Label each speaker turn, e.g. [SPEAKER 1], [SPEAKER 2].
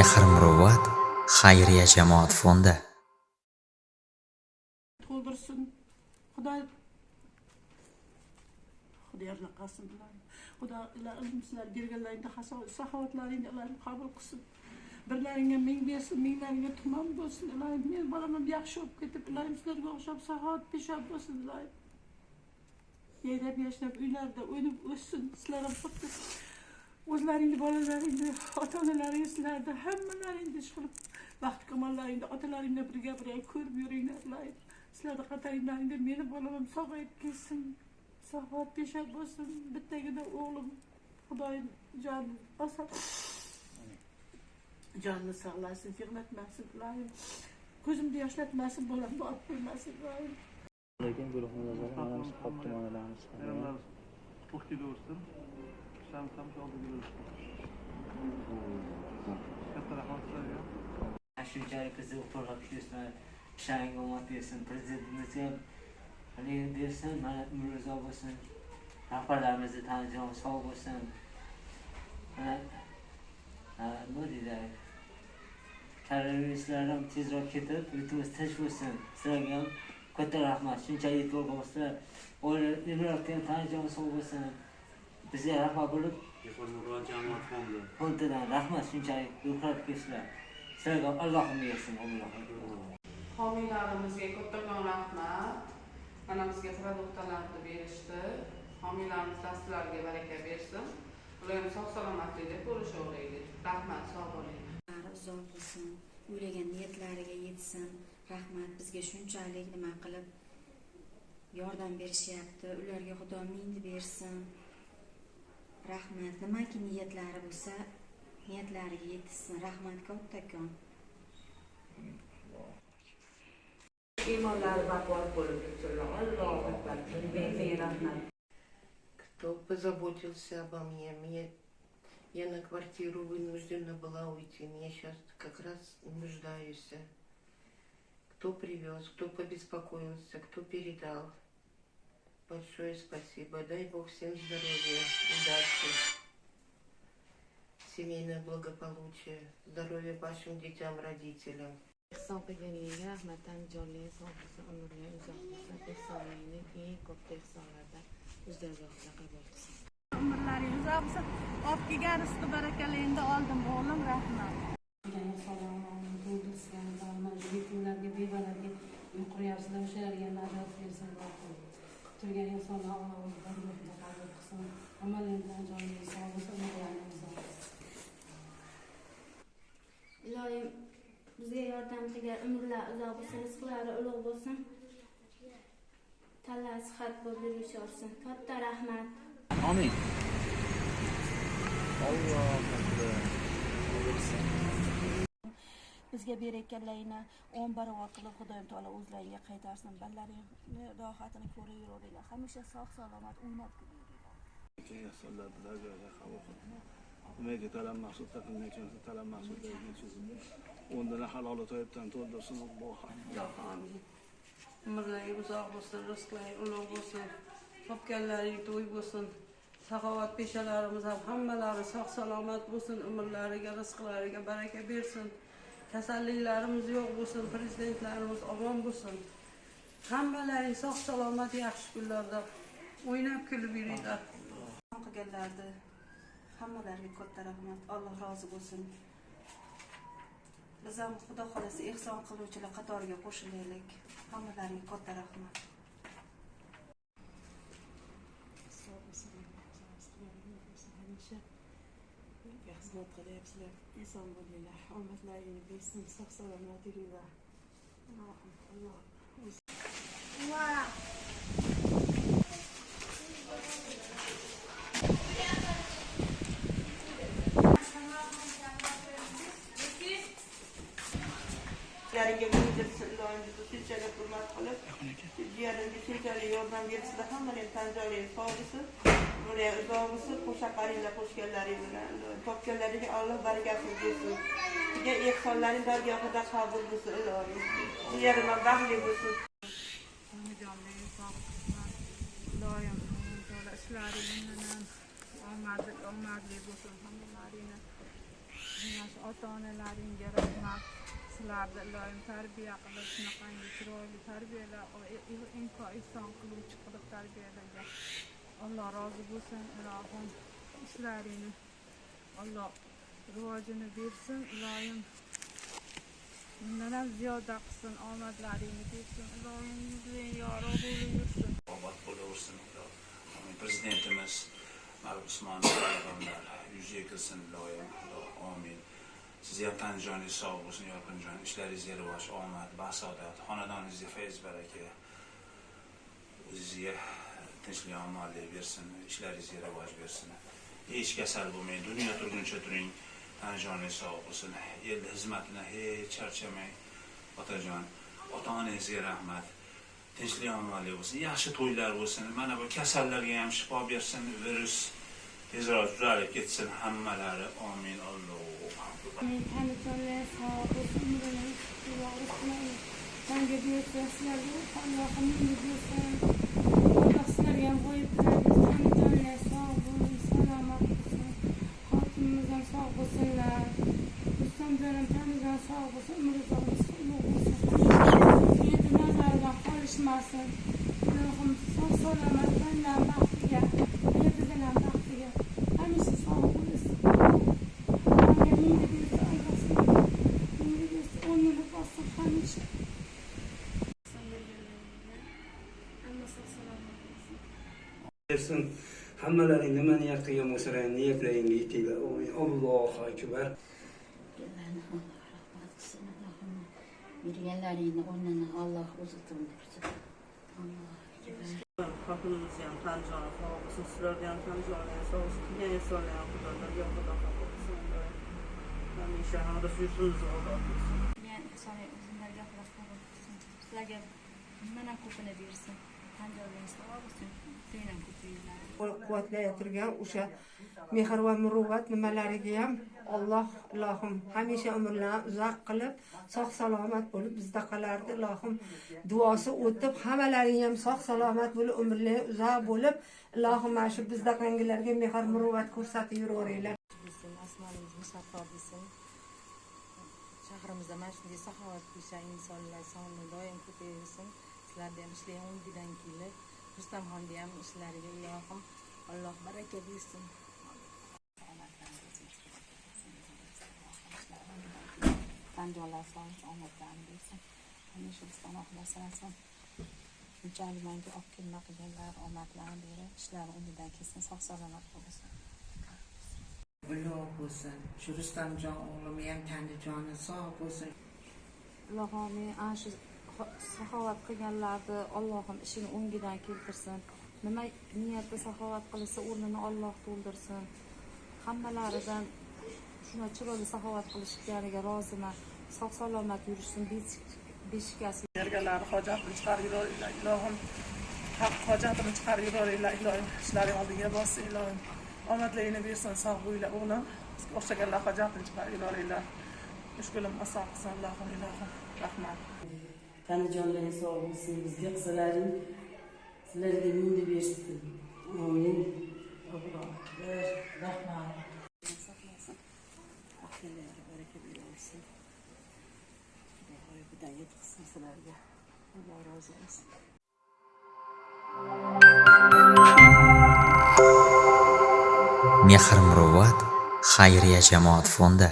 [SPEAKER 1] Mehr Muruvvat xayriya jamoat fondi.
[SPEAKER 2] To'ldirsin xudo xudo yarnaqasin ilohim xudo ilohim sizlar berganlaringni saxovatlaringni ular qabul qilsin. Birlaringga ming bersin minglaringga tuman bo'lsin ilohim men bolam ham yaxshi bo'lib ketib ilohim sizlarga o'xshab saxovat peshob bo'lsin ilohim yayrab yashnab uylarda o'ynab o'ssin sizlar ham xuddi o'zlaringni bolalaringni ota onalaring sizlarni hammalaringni ish qilib vaqt kamollaringda otalaringni birga birga ko'rib yuringlar ilohim sizlarni qataringlaringda meni bolam sog'ayib kelsin saxovat peshob bo'lsin bittagina o'g'lim xudoyim jonni osa jonni saqlasin yig'latmasin ilohim ko'zimni yoshlatmasin bolamni olib qo'ymasin ilohim
[SPEAKER 3] lekin manamiz qop tumanlarimiz
[SPEAKER 4] o'qiydi o'rsin. Sham ham oldiga yurishdi. Katta rahmat sizlarga.
[SPEAKER 5] shunchalik qiziq to'g'ri ishlasizlar ishlarga omad bersin prezidentimizga haligi bersin mana umr uzoq bo'lsin rahbarlarimizni tanijon sog' bo'lsin mana ha, nima deydi koronaviruslar ham tezroq ketib yurtimiz tinch bo'lsin sizlarga ham katta rahmat shunchalik to'lg'ansizlar emratga ham tanijon sog' bo'lsin bizga rahbar bo'lib
[SPEAKER 6] Murod jamoat fondi.
[SPEAKER 5] fondidan rahmat shunchalik ruhlat kelishlar sizlarga allohim bersin
[SPEAKER 7] homiylarimizga kattakon rahmat mana bizga produktlarni berishdi homiylarimiz dasturlariga baraka bersin ular sog' salomatlikda ko'rishaveraylik rahmat sog' bo'linglar
[SPEAKER 8] uzoq bo'lsin o'ylagan niyatlariga yetsin. Rahmat bizga shunchalik nima qilib yordam berishyapti ularga xudo mingni bersin rahmat nimaki niyatlari bo'lsa niyatlariga yetishsin rahmat kattakon
[SPEAKER 7] iymonlari baquvvat bo'lib tursinlar allohu akbar ming ming rahmat
[SPEAKER 9] кто позаботился обо мне. мне. Я на квартиру вынуждена была уйти. Мне сейчас как раз нуждаюсь. Кто привез, кто побеспокоился, кто передал. Большое спасибо. Дай Бог всем здоровья, удачи, семейное благополучие, здоровья вашим детям, родителям.
[SPEAKER 10] qilganingga rahmatdan jonli sog' bo'lsin umrli uzoq bo'lsin ehsoningni eng katta ehsonlardan o'zdargohida qabul qilsin
[SPEAKER 2] umrlaring uzoq bo'lsin olib kelgan rizqi barakali endi oldim o'g'lim rahmat
[SPEAKER 10] yetimlarga bevalarga uy quryapsizlar o'shalarga najot bersin turgan insonlar alloh bargohida qabul qilsin amalingdan jonli sog' bo'lsin umrlaring uzoq bo'lsin
[SPEAKER 8] iloyim bizga yordam qilgan umrlar uzoq bo'lsin rizqlari ulug' bo'lsin. Talla sihat bo'lib yurishyorsin katta rahmat.
[SPEAKER 3] Amin. Alloh akbar.
[SPEAKER 2] Bizga berayotganlaringni o'n barobar qilib xudoyim taolo o'zlaringga qaytarsin. Ballariingni rohatini ko'rib hamisha sog' salomat o'ynab kulib.
[SPEAKER 4] Nimaga talab maqsud taqilmayotgan talab maqsudlarga yetishsin. O'ndani halol to'yibdan to'ldirsin Alloh.
[SPEAKER 7] umrlaring uzoq bo'lsin rizqlaring ulug' bo'lsin. Topganlaring to'y bo'lsin. Saxovat peshalarimiz ham hammalari sog' salomat bo'lsin. Umrlariga rizqlariga baraka bersin kasalliklarimiz yo'q bo'lsin prezidentlarimiz omon bo'lsin. Hammalaring sog' salomat yaxshi kunlarda o'ynab kulib yuringlar. Qilganlarni hammalariga katta rahmat. Alloh rozi bo'lsin. Biz ham xudo xohlasa ehson qiluvchilar qatoriga qo'shilaylik hammalariga katta rahmat.
[SPEAKER 2] Sog' bo'lsin. Hamisha ularga xizmat qilyapsizlar inson bo'linglar omadlaringni bersin sog' salomat yuringlar Allohim, alloh o'zi
[SPEAKER 9] Sizlarga bildirsin, ilohim bizni shunchalik hurmat qilib, jiyanimga shunchalik yordam berishda hammaning tan joyi sog' bo'lsin, umri uzoq bo'lsin, qo'shaqaringlar qo'shganlaring bilan, ilohim. topganlariga Alloh barakasini bersin. Degan ehsonlaring dargohida qabul bo'lsin, ilohim. Jiyanim ham baxtli bo'lsin.
[SPEAKER 2] jonli sog' iloyim taolo ishlaringni omadli omadli bo'lsin hammalaringni
[SPEAKER 11] mana shu ota onalaringga rahmat sizlarni iloyim tarbiya qilib shunaqangi chiroyli tarbiyalar imko ihson qiluvchi qilib tarbiyalagan alloh rozi bo'lsin ilohim ishlaringni alloh rivojini bersin iloyim bundan qilsin omadlaringni bersin iloyim yuzing yorug' bo'laversin
[SPEAKER 6] obod bo'laversin Amin. prezidentimiz Malik Usmonov payg'ambar yuzaga kelsin iloyim Xudo. amin sizni ham tan joningiz sog' bo'lsin yorqinjon ishlaringizga rivoj omad basaodat xonadoningizga fayz baraka tinchlik omonlik bersin ishlaringizga rivoj bersin hech kasal bo'lmang dunyo turguncha turing tan joningiz sog' bo'lsin elni xizmatini hech charchamang otajon ota onangizga rahmat tinchlik omonlik bo'lsin yaxshi to'ylar bo'lsin mana bu kasallarga ham shifo bersin virus tezroq tuzalib ketsin hammalari omin allohu akbar
[SPEAKER 10] Tanıtımlar sağ olsun, umurlarını kulağısına Bence yan koyup Tanıtımlar sağ olsun. Hatimimizden sağ olsunlar. Üstem dönem tanıdan sağ olsun
[SPEAKER 6] bersin hammalaring nima niyat qilgan bo'lsalar niyatlaringga yetinglar omin allohu akbar
[SPEAKER 12] Yürüyenlerin onunla Allah uzatılmıştır. Allah
[SPEAKER 13] Kapımız yan tancana sağ olsun, sizler yan tancana sağ olsun. Yine sonra yan kudalar, yan kudalar olsun. Ben inşallah da fürsünüz oldu.
[SPEAKER 12] Men sonra o'zimlar gapirib qolsin. Sizlarga nimadan ko'pini bersin. Tanjolingiz sog' bo'lsin.
[SPEAKER 14] O'sha mehr va muruvvat nimalariga ham alloh ilohim hamisha umrlarni uzoq qilib sog' salomat bo'lib bizda qolardi ilohim duosi o'tib hammalaring ham sog' salomat bo'lib umrlar uzoq bo'lib. Ilohim mana shu bizdaqangilarga mehr muruvvat ko'rsatib yuraveringlar
[SPEAKER 15] osmonimiz musaffo bo'lsin. Shahrimizda mana shunday saxovatpesha insonlar soni doim ko'payaversin sizlarda ham ishlar o'ngidan kelib rustamxonni ham ishlariga ilohim alloh baraka bersin tanjolar sog'lik omadlarni bersin hamisha rustam xohlasin bunchalik manga olib kelma qilganlar omadlarini berib ishlari o'rnidan kelsin sog' salomat bo'lsin
[SPEAKER 14] ulug' bo'lsin shu rustamjon o'g'lim ham tanijoni sog' bo'lsin
[SPEAKER 11] ilohim ana shu saxovat qilganlarni allohim ishini o'ngidan keltirsin nima niyatda saxovat qilsa o'rnini olloh to'ldirsin hammalaridan shuna chiroyli saxovat qilishganiga roziman sog' salomat yurishsin beshikasi
[SPEAKER 16] Berganlarni hojatini chiqarib yuboringlar ilohim. Haq hojatini chiqarib yuboringlar ilohim. Ishlaring oldiga bossin ilohim. Omadlaringni bersin, sog' bo'linglar o'g'lim. O'xshaganlar hojatini chiqarib yuboringlar. Mushkulim oson qilsin ilohim ilohim. Rahmat.
[SPEAKER 13] tanijonlaring sog' bo'lsin bizga qizlaring. Sizlarga mingni bersin omin rahmat
[SPEAKER 15] baraka alloh rozi
[SPEAKER 1] mehr muruvvat xayriya jamoat fondi.